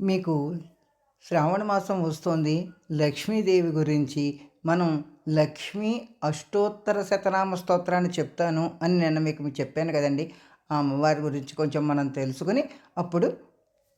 మీకు శ్రావణ మాసం వస్తుంది. లక్ష్మీదేవి గురించి మనం లక్ష్మీ అష్టోత్తర శతనామ స్తోత్రాన్ని చెప్తాను అని నిన్న మీకు చెప్పాను కదండి. ఆ అమ్మవారి గురించి కొంచెం మనం తెలుసుకుని అప్పుడు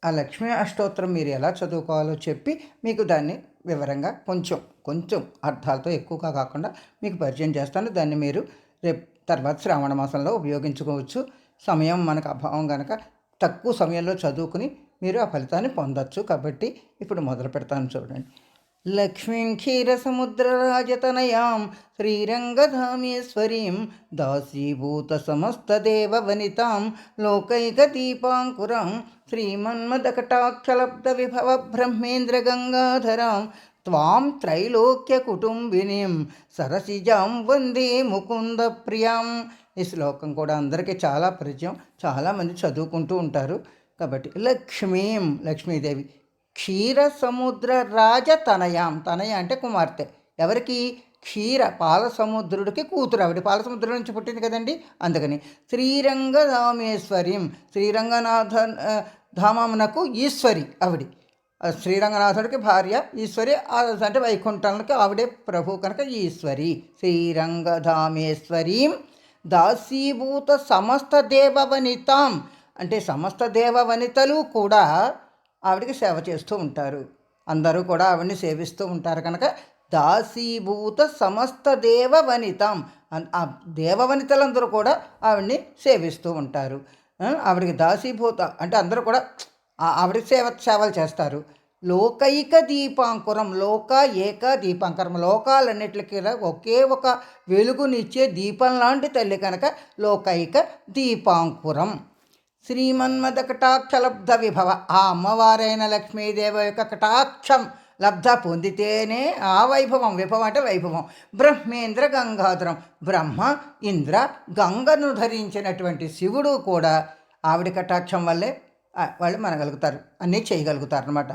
ఆ లక్ష్మీ అష్టోత్తరం మీరు ఎలా చదువుకోవాలో చెప్పి మీకు దాన్ని వివరంగా కొంచెం కొంచెం అర్థాలతో ఎక్కువగా కాకుండా మీకు పరిచయం చేస్తాను. దాన్ని మీరు రేపు తర్వాత శ్రావణ మాసంలో ఉపయోగించుకోవచ్చు. సమయం మనకు అభావం కనుక తక్కువ సమయంలో చదువుకుని మీరు ఆ ఫలితాన్ని పొందొచ్చు. కాబట్టి ఇప్పుడు మొదలు పెడతాను చూడండి. లక్ష్మీం క్షీరసముద్రరాజతనయాం శ్రీరంగధామేశ్వరీం దాసీభూత సమస్తదేవ వనితాం లోకైకదీపాంకురం శ్రీమన్మదకటాక్షలబ్ధ విభవ బ్రహ్మేంద్ర గంగాధరాం త్వాం త్రైలోక్య కుటుంబినీం సరసిజాం వందే ముకుంద ప్రియాం ఈ శ్లోకం కూడా అందరికీ చాలా పరిచయం. చాలామంది చదువుకుంటూ ఉంటారు. కాబట్టి లక్ష్మీం లక్ష్మీదేవి. క్షీర సముద్ర రాజ తనయాం తనయ అంటే కుమార్తె. ఎవరికి? క్షీర పాలసముద్రుడికి కూతురు. ఆవిడ పాల నుంచి పుట్టింది కదండి? అందుకని. శ్రీరంగధామేశ్వరిం శ్రీరంగనాథ ధామమునకు ఈశ్వరి ఆవిడి. శ్రీరంగనాథుడికి భార్య ఈశ్వరి అంటే వైకుంఠానికి ఆవిడే ప్రభు కనుక ఈశ్వరి. శ్రీరంగధామేశ్వరీం. దాసీభూత సమస్త దేవవనితాం. అంటే సమస్త దేవ వనితలు కూడా ఆవిడకి సేవ చేస్తూ ఉంటారు. అందరూ కూడా ఆవిడని సేవిస్తూ ఉంటారు కనుక దాసీభూత సమస్త దేవ వనితం ఆ దేవవనితలందరూ కూడా ఆవిడ్ని సేవిస్తూ ఉంటారు. ఆవిడికి ఆవిడకి దాసీభూత అంటే అందరూ కూడా ఆ- ఆవిడకి సేవ సేవలు చేస్తారు. లోకైక దీపాంకురం లోక ఏక దీపాంకరం లోకాలన్నిటికీ ఒకే ఒక వెలుగునిచ్చే దీపం లాంటి తల్లి కనుక లోకైక దీపాంకురం. శ్రీమన్మద కటాక్షలబ్ధ విభవ ఆ అమ్మవారైన లక్ష్మీదేవ యొక్క కటాక్షం లబ్ధ పొందితేనే ఆ వైభవం విభవం అంటే వైభవం బ్రహ్మేంద్ర గంగాధరం బ్రహ్మ ఇంద్ర గంగను ధరించినటువంటి శివుడు కూడా ఆవిడ కటాక్షం వల్లే వాళ్ళు మనగలుగుతారు అన్నీ చేయగలుగుతారు అనమాట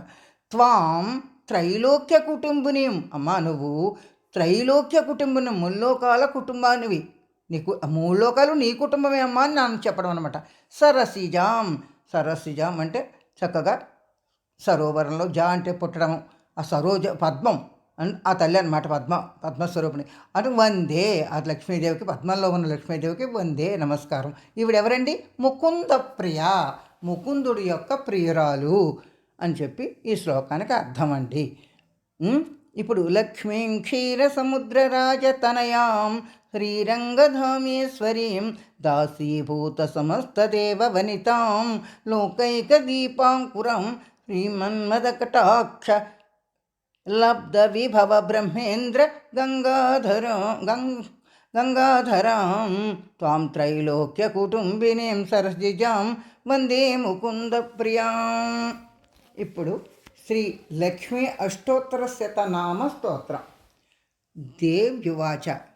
త్వాం త్రైలోక్య కుటుంబినీం అమ్మా నువ్వు త్రైలోక్య కుటుంబం ముల్లోకాల కుటుంబానివి. నీకు మూడు లోకాలు నీ కుటుంబమే అమ్మా అని నన్ను చెప్పడం అనమాట సరసిజాం సరసిజాం అంటే చక్కగా సరోవరంలో జా అంటే పుట్టడం ఆ సరోజ పద్మం ఆ తల్లి అనమాట పద్మ పద్మస్వరూపిణి అటు వందే ఆ లక్ష్మీదేవికి పద్మంలో ఉన్న లక్ష్మీదేవికి వందే నమస్కారం. ఈవిడెవరండి ముకుంద ప్రియ ముకుందుడి యొక్క ప్రియురాలు అని చెప్పి ఈ శ్లోకానికి అర్థం అండి ఇప్పుడు లక్ష్మీం క్షీర సముద్ర రాజతనయాం శ్రీరంగధామేశ్వరీం దాసీభూత సమస్తదేవ వనితాం లోకైక దీపాంకురం శ్రీమన్మదకటాక్ష లబ్ధ విభవ బ్రహ్మేంద్ర గంగాధర గంగ గంగాధరాం త్వాం త్రైలోక్య కుటుంబినీం సరసిజాం వందే ముకుంద ప్రియాం ఇప్పుడు శ్రీ లక్ష్మీ అష్టోత్తర శతనామ స్తోత్రం. దేవ్యువాచ.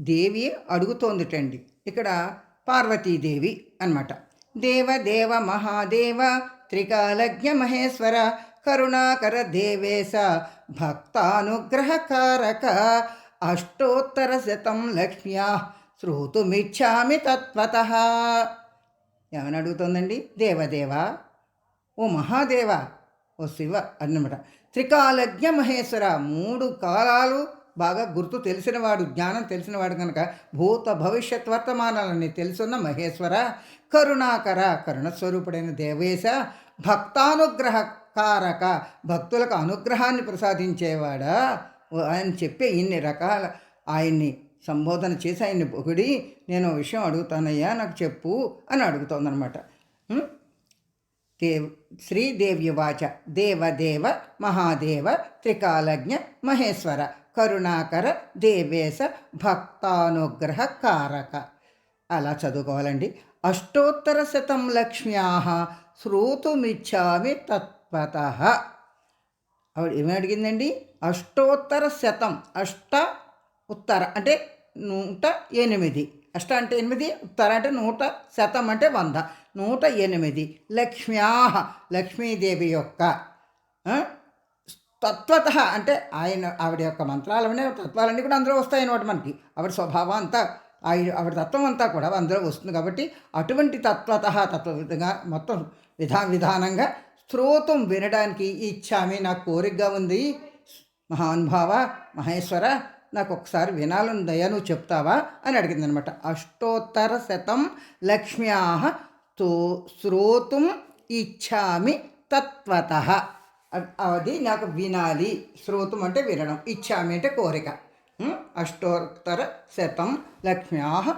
దేవి అడుగుతోందిటండి. ఇక్కడ పార్వతీదేవి అన్నమాట. దేవ దేవ మహాదేవ త్రికాలజ్ఞ మహేశ్వర కరుణాకర దేవేశ భక్తానుగ్రహకారక అష్టోత్తర శతం లక్ష్మ్యా శ్రోతుమిచ్చామి తత్వత. ఏమని అడుగుతోందండి? దేవదేవ ఓ మహాదేవ ఓ శివ అన్నమాట. త్రికాలజ్ఞ మహేశ్వర మూడు కాలాలు బాగా గుర్తు తెలిసినవాడు జ్ఞానం తెలిసినవాడు కనుక భూత భవిష్యత్ వర్తమానాలన్నీ తెలుసున్న మహేశ్వర కరుణాకర కరుణస్వరూపుడైన దేవేశ భక్తానుగ్రహ కారక భక్తులకు అనుగ్రహాన్ని ప్రసాదించేవాడా? అని చెప్పి ఇన్ని రకాల ఆయన్ని సంబోధన చేసి ఆయన్ని పొగిడి నేను ఓ విషయం అడుగుతానయ్యా నాకు చెప్పు అని అడుగుతోందనమాట దేవ్ శ్రీదేవ్యువాచ దేవదేవ మహాదేవ త్రికాలజ్ఞ మహేశ్వర కరుణాకర దేవేశ భక్తానుగ్రహ కారక అలా చదువుకోవాలండి. అష్టోత్తర శతం లక్ష్మ్యా శ్రోతుమిచ్చామి తత్పత. ఆవిడ ఏమి అడిగిందండి? అష్టోత్తర శతం అష్ట ఉత్తర అంటే నూట ఎనిమిది. అష్ట అంటే ఎనిమిది ఉత్తర అంటే నూట శతం అంటే వంద. నూట ఎనిమిది లక్ష్మ్యా లక్ష్మీదేవి యొక్క తత్వత అంటే ఆయన ఆవిడ యొక్క మంత్రాలనే తత్వాలన్నీ కూడా అందులో వస్తాయి అనమాట మనకి. ఆవిడ స్వభావం అంతా ఆయన ఆవిడ తత్వం అంతా కూడా అందులో వస్తుంది కాబట్టి అటువంటి తత్వత తత్వ విధంగా మొత్తం విధా విధానంగా శ్రోతం వినడానికి ఇచ్చామి. నాకు కోరికగా ఉంది. మహానుభావ మహేశ్వర నాకు ఒకసారి వినాలనుందయ్యా నువ్వు చెప్తావా అని అడిగింది అనమాట అష్టోత్తర శతం లక్ష్మ్యా తో శ్రోతుం ఇచ్చామి తత్వత. అది నాకు వినాలి. శ్రోతం అంటే వినడం. ఇచ్చామి అంటే కోరిక. అష్టోత్తర శతం లక్ష్మ్యా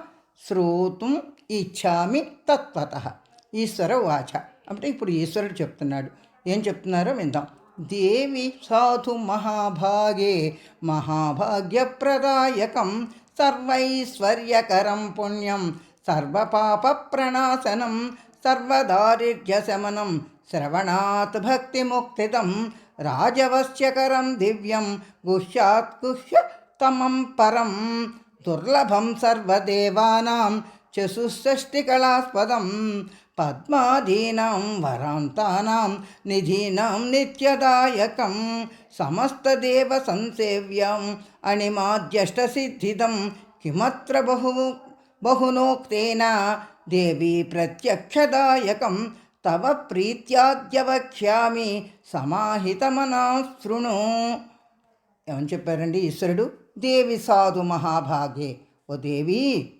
శ్రోతుం ఇచ్చామి తత్వత. ఈశ్వర వాచ. అంటే ఇప్పుడు ఈశ్వరుడు చెప్తున్నాడు. ఏం చెప్తున్నారో విందాం. దేవి సాధు మహాభాగే మహాభాగ్యప్రదాయకం సర్వైశ్వర్యకరం పుణ్యం సర్వపాప ప్రణాశనం సర్వదారిద్ర్యశమనం శ్రవణాత్ భక్తిముక్తిదం రాజవశ్యకరం దివ్యం గుహ్యాత్ గుహ్య తమం పరం. దుర్లభం సర్వదేవానాం చతుషష్టికళాస్పదం పద్మాదీనాం వరాంతానాం నిధీనాం నిత్యదాయకం. సమస్తదేవ సంసేవ్యం అణిమాద్యష్టసిద్ధిదం. కిమత్ర బహు బహునోక్తేన దేవీ ప్రత్యక్షదాయకం. తవ ప్రీత్యాద్యవక్ష్యామి సమాహితమనా శృణు. ఏమని చెప్పారండి ఈశ్వరుడు? దేవి సాధు మహాభాగే. ఓ దేవి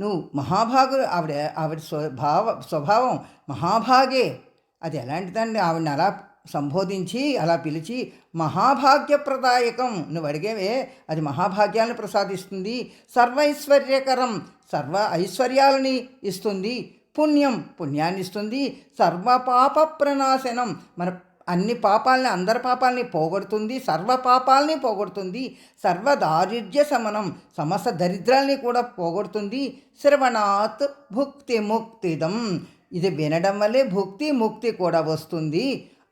నువ్వు మహాభాగు ఆవిడ ఆవిడ స్వభావ స్వభావం మహాభాగే. అది ఎలాంటిదండి? ఆవిడని అలా సంబోధించి అలా పిలిచి మహాభాగ్యప్రదాయకం నువ్వు అడిగేవే అది మహాభాగ్యాలను ప్రసాదిస్తుంది సర్వైశ్వర్యకరం సర్వ ఐశ్వర్యాలని ఇస్తుంది పుణ్యం పుణ్యాన్ని ఇస్తుంది సర్వ పాప ప్రనాశనం మన అన్ని పాపాలని అందరి పాపాలని పోగొడుతుంది సర్వ పాపాలని పోగొడుతుంది సర్వ దారిద్ర్య శమనం సమస్త దరిద్రాల్ని కూడా పోగొడుతుంది శ్రవణాత్ భుక్తి ముక్తిదం ఇది వినడం వల్లే భుక్తి ముక్తి కూడా వస్తుంది.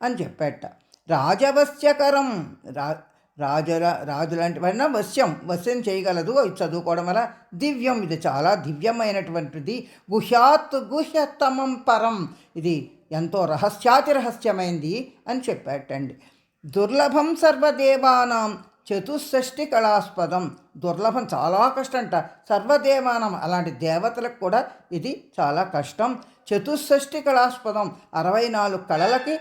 అని చెప్పాట. రాజవశ్యకరం. రా రాజుల రాజులాంటి వాడిన వశ్యం. వశ్యం చేయగలదు. అది చదువుకోవడం వల్ల దివ్యం. ఇది చాలా దివ్యమైనటువంటిది. గుహ్యాత్ గుహ్యతమం పరం. ఇది ఎంతో రహస్యాతి రహస్యమైంది అని చెప్పాటండి. దుర్లభం సర్వదేవానాం చతుషష్ఠి కళాస్పదం. దుర్లభం చాలా కష్టంట. సర్వదేవానం అలాంటి దేవతలకు కూడా ఇది చాలా కష్టం. చతుషష్టి కళాస్పదం. అరవై నాలుగు కళలకి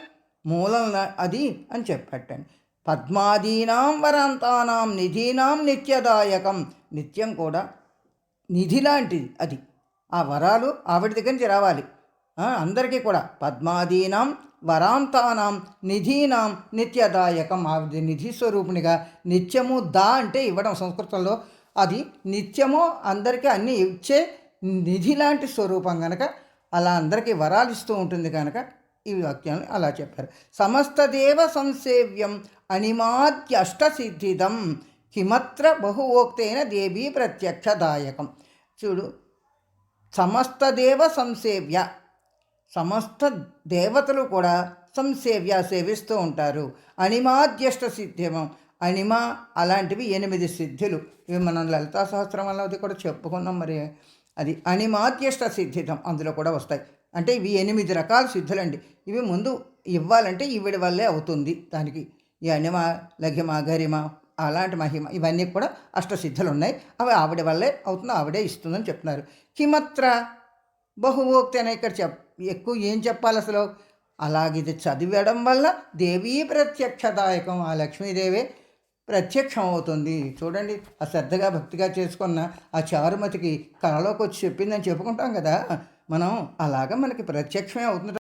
మూలం అది అని చెప్పట్టండి. పద్మాదీనాం వరంతానాం నిధీనాం నిత్యదాయకం. నిత్యం కూడా నిధి లాంటిది అది. ఆ వరాలు ఆవిడ దగ్గర నుంచి రావాలి. అందరికీ కూడా పద్మాదీనాం వరాంతానాం నిధీనాం నిత్యదాయకం. ఆవిడ నిధి స్వరూపునిగా నిత్యము దా అంటే ఇవ్వడం సంస్కృతంలో. అది నిత్యము అందరికీ అన్నీ ఇచ్చే నిధి లాంటి స్వరూపం కనుక అలా అందరికీ వరాలు ఇస్తూ ఉంటుంది కనుక ఈ వాక్యాన్ని అలా చెప్పారు. సమస్త దేవ సంసేవ్యం అణిమాద్యష్టసిద్ధిదం కిమత్ర బహువోక్తైన దేవీ ప్రత్యక్షదాయకం. చూడు సమస్త దేవ సంసేవ్య సమస్త దేవతలు కూడా సంసేవ్య సేవిస్తూ ఉంటారు. అణిమాద్యష్ట సిద్ధ్యమం అనిమ అలాంటివి ఎనిమిది సిద్ధులు. ఇవి మనం లలితా సహస్రమంలో అది కూడా చెప్పుకున్నాం మరి. అది అణిమాద్యష్ట సిద్ధితం అందులో కూడా వస్తాయి. అంటే ఇవి ఎనిమిది రకాల సిద్ధులండి. ఇవి ముందు ఇవ్వాలంటే ఈవిడి వల్లే అవుతుంది దానికి. ఈ అణిమ లఘిమ గరిమ అలాంటి మహిమ ఇవన్నీ కూడా అష్టసిద్ధులు ఉన్నాయి అవి ఆవిడ వల్లే అవుతుంది ఆవిడే ఇస్తుందని చెప్తున్నారు. కిమత్ర బహువోక్తి అనే ఇక్కడ చెప్ ఎక్కువ ఏం చెప్పాలి అసలు? అలాగే ఇది చదివడం వల్ల దేవీ ప్రత్యక్షదాయకం ఆ లక్ష్మీదేవే ప్రత్యక్షం అవుతుంది. చూడండి ఆ శ్రద్ధగా భక్తిగా చేసుకున్న ఆ చారుమతికి కళలోకి వచ్చి చెప్పిందని చెప్పుకుంటాం కదా. మనం అలాగా మనకి ప్రత్యక్షమే అవుతుంది